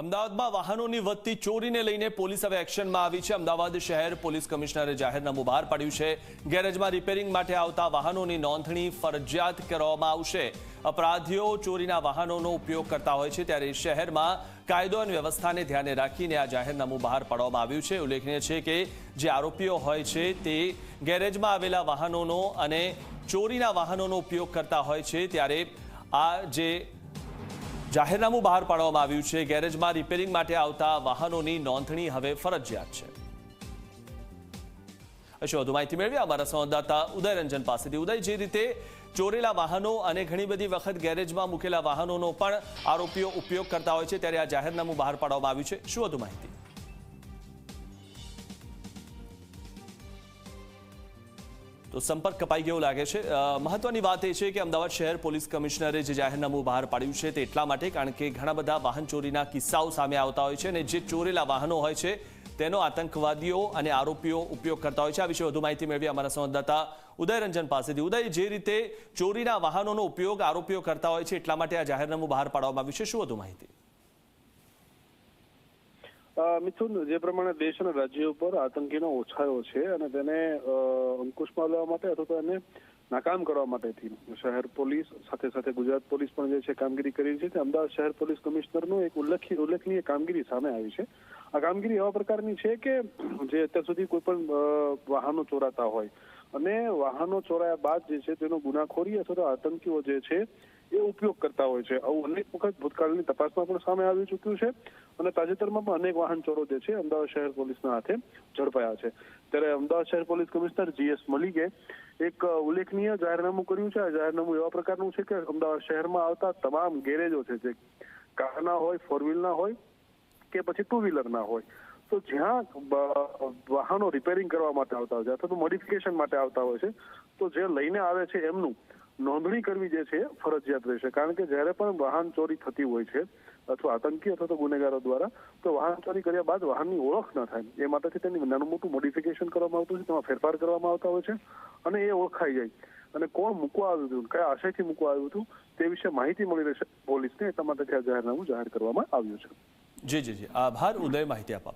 અમદાવાદમાં વાહનોની વધતી ચોરીને લઈને પોલીસ હવે એક્શનમાં આવી છે. અમદાવાદ શહેર પોલીસ કમિશનરે જાહેરનામું બહાર પાડ્યું છે. ગેરેજમાં રિપેરિંગ માટે આવતા વાહનોની નોંધણી ફરજિયાત કરવામાં આવશે. અપરાધીઓ ચોરીના વાહનોનો ઉપયોગ કરતા હોય છે ત્યારે શહેરમાં કાયદો અને વ્યવસ્થાને ધ્યાને રાખીને આ જાહેરનામું બહાર પાડવામાં આવ્યું છે. ઉલ્લેખનીય છે કે જે આરોપીઓ હોય છે તે ગેરેજમાં આવેલા વાહનોનો અને ચોરીના વાહનોનો ઉપયોગ કરતા હોય છે ત્યારે આ જે જાહેરનામું બહાર પાડવામાં આવ્યું છે. ગેરેજમાં રિપેરિંગ માટે આવતા વાહનોની નોંધણી હવે ફરજિયાત છે. હશે વધુ માહિતી મેળવી અમારા સંવાદદાતા ઉદયરંજન પાસેથી. ઉદય, જે રીતે ચોરેલા વાહનો અને ઘણી બધી વખત ગેરેજમાં મૂકેલા વાહનોનો પણ આરોપીઓ ઉપયોગ કરતા હોય છે, ત્યારે આ જાહેરનામું બહાર પાડવામાં આવ્યું છે. શું વધુ માહિતી? તો સંપર્ક કપાઈ ગયો લાગે છે. મહત્વની વાત એ છે કે અમદાવાદ શહેર પોલીસ કમિશનરે જે જાહેરનામું બહાર પાડ્યું છે તે એટલા માટે કારણ કે ઘણા બધા વાહન ચોરીના કિસ્સાઓ સામે આવતા હોય છે અને જે ચોરેલા વાહનો હોય છે તેનો આતંકવાદીઓ અને આરોપીઓ ઉપયોગ કરતા હોય છે. આ વિશે વધુ માહિતી મેળવી અમારા સંવાદદાતા ઉદયરંજન પાસેથી. ઉદય, જે રીતે ચોરીના વાહનોનો ઉપયોગ આરોપીઓ કરતા હોય છે એટલા માટે આ જાહેરનામું બહાર પાડવામાં આવ્યું છે, શું વધુ માહિતી? મિથુન, જે પ્રમાણે દેશ અને રાજ્ય ઉપર આતંકીનો ઓછાયો છે અને તેને અંકુશમાં લેવા માટે અથવા તો એને નાકામ કરવા માટેથી. શહેર પોલીસ, સાથે સાથે ગુજરાત પોલીસ પણ જે છે કામગીરી કરી છે. અમદાવાદ શહેર પોલીસ કમિશનરનું એક ઉલ્લેખનીય કામગીરી સામે આવી છે. આ કામગીરી એવા પ્રકારની છે કે જે અત્યાર સુધી કોઈ પણ વાહનો ચોરાતા હોય. અને વાહનો ચોરાયા બાદ જે છે તેનો ગુનાખોરી અથવા તો આતંકીઓ જે છે એ ઉપયોગ કરતા હોય છે. આવું અનેક વખત ભૂતકાળની તપાસમાં પણ સામે આવી ચૂક્યું છે અને તાજેતરમાં પણ અનેક વાહન ચોરો જે છે અમદાવાદ શહેર પોલીસના હાથે ઝડપાયા છે. ત્યારે અમદાવાદ શહેર પોલીસ કમિશનર જીએસ મલિકે એક ઉલ્લેખનીય જાહેરનામું કર્યું છે. આ જાહેરનામું એવા પ્રકારનું છે કે અમદાવાદ શહેરમાં આવતા તમામ ગેરેજો છે જે કારના હોય ફોર વ્હીલના હોય કે પછી ટુ વ્હીલરના હોય. તો જ્યાં વાહનો રિપેરિંગ કરવા માટે આવતા હોય છે અથવા તો મોડિફિકેશન માટે આવતા હોય છે, તો જે લઈને આવે છે એમનું, નોંધણી કરવી જે છે ફરજિયાત રહેશે. કારણ કે જ્યારે પણ વાહન ચોરી થતી હોય છે, અથવા આતંકી અથવા તો ગુનેગારો દ્વારા, તો વાહન ચોરી કર્યા બાદ વાહનની ઓળખ ન થાય. એ માટેથી તેની નાનું મોટું મોડિફિકેશન કરવામાં આવતું છે, તેમાં ફેરફાર કરવામાં આવતા હોય છે, અને એ ઓળખાઈ જાય. અને કોણ મૂકવા આવ્યું હતું, કયા આશયથી મૂકવા આવ્યું હતું, તે વિશે માહિતી મળી રહેશે પોલીસને, એટલા માટે આ જાહેરનામું જાહેર કરવામાં આવ્યું છે. જી જી જી. આભાર. ઉદય માહિતી આપવા